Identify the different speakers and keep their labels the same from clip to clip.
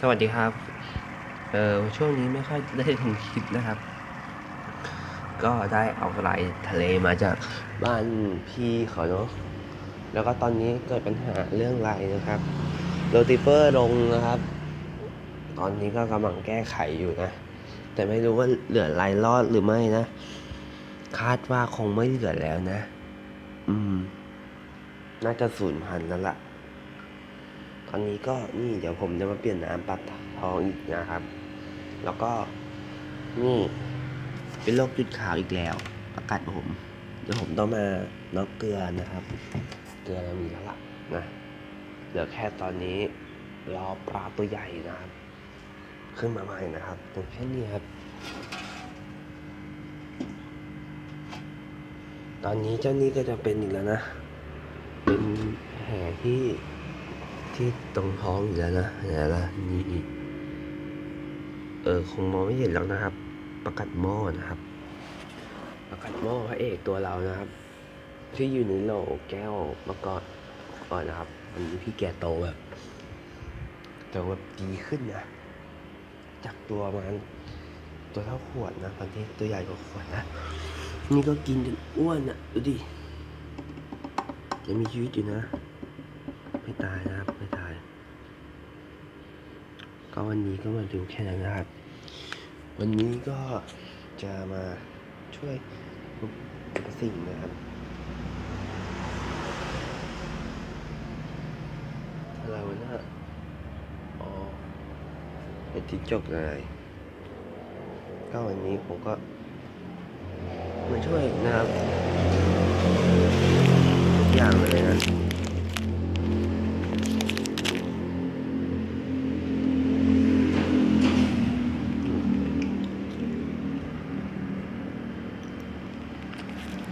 Speaker 1: สวัสดีครับ เออช่วงนี้ไม่ค่อยได้ทำคลิปนะครับ ก็ได้เอาไหลทะเลมาจากบ้านพี่เขาเนาะ แล้วก็ตอนนี้เกิดปัญหาเรื่องไรนะครับ โรติเฟอร์ลงนะครับ ตอนนี้ก็กำลังแก้ไขอยู่นะ แต่ไม่รู้ว่าเหลือไรรอดหรือไม่นะ คาดว่าคงไม่เหลือแล้วนะ อืม น่าจะสูญพันธุ์แล้วล่ะ อนนี้ก็นี่เดี๋ยวผมจะมาเปลี่ยนน้ำปลาทองอีกนะครับ แล้วก็นี่เป็นโรคจุดขาวอีกแล้วประกัดผม เดี๋ยวผมต้องมาน็อกเกลือนะครับ เกลือเรามีแล้วล่ะนะเหลือแค่ตอนนี้รอปลาตัวใหญ่นะครับ ขึ้นมาใหม่นะครับอย่างเช่นนี้ครับ ตอนนี้เจ้านี้ก็จะเป็นอีกแล้วนะ เป็นแผลที่ ที่ตรงท้องอีกแล้วนะไหนล่ะนี่อีกเออคงมองไม่เห็นแล้วนะครับ ประกัดหม้อนะครับ ประกัดหม้อพระเอกตัวเรานะครับ ที่อยู่ในโหลแก้วมาก่อนก่อนนะครับวันนี้พี่แกโตแบบโตแบบดีขึ้นนะ จากตัวมันตัวเท่าขวดนะตอนนี้ตัวใหญ่กว่าขวดนะนี่ก็กินจนอ้วนอะ ดูดิยังมีชีวิตอยู่นะ ไม่ตายนะครับ ไม่ตาย ก็วันนี้ก็มาดูแค่นั้นนะครับ วันนี้ก็จะมาช่วยทุกสิ่งนะครับอะไรวะเนี่ยอ๋อเป็นที่จกเลยก็วันนี้ผมก็มาช่วยนะครับทุกอย่างเลยนะ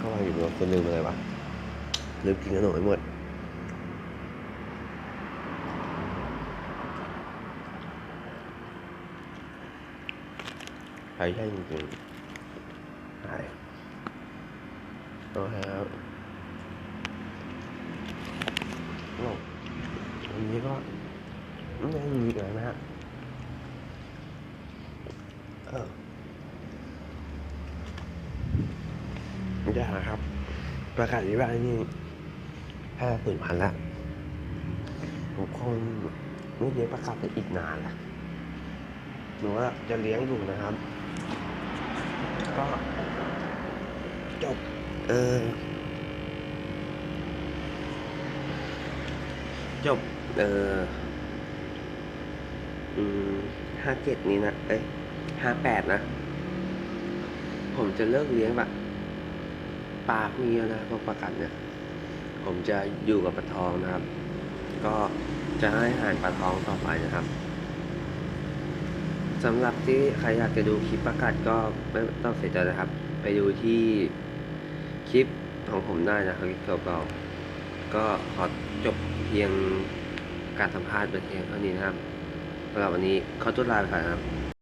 Speaker 1: ก็ว่าอยู่ว่าคนลืมอะไรวะลืมกินขนมไปหมดใครใช่จริงๆใช่โอเคครับโอ้วันนี้ก็ไม่ได้มีอีกแล้วนะฮะเออ ไม่ได้นะครับ ประกาศวิวานี่ห้าหมื่นพันละผมคงไม่เลี้ยงประกาศไปอีกนานละหรือว่าจะเลี้ยงอยู่นะครับ ก็จบเออจบเอออืมห้าเจ็ดนี้นะ เอ้ยห้าแปดนะ ผมจะเลิกเลี้ยงแบบ ปากนี้แล้วนะพวกปลากัดเนี่ยผมจะอยู่กับปลาทองนะครับ ก็จะให้อาหารปลาทองต่อไปนะครับสำหรับที่ใครอยากจะดูคลิปประกาศก็ไม่ต้องเสียใจนะครับ ไปดูที่คลิปของผมได้นะครับคลิปเก่าๆก็ขอจบเพียงการสัมภาษณ์ไปเพียงเท่านี้นะครับสำหรับวันนี้ขาจุดลาไปก่อนครับ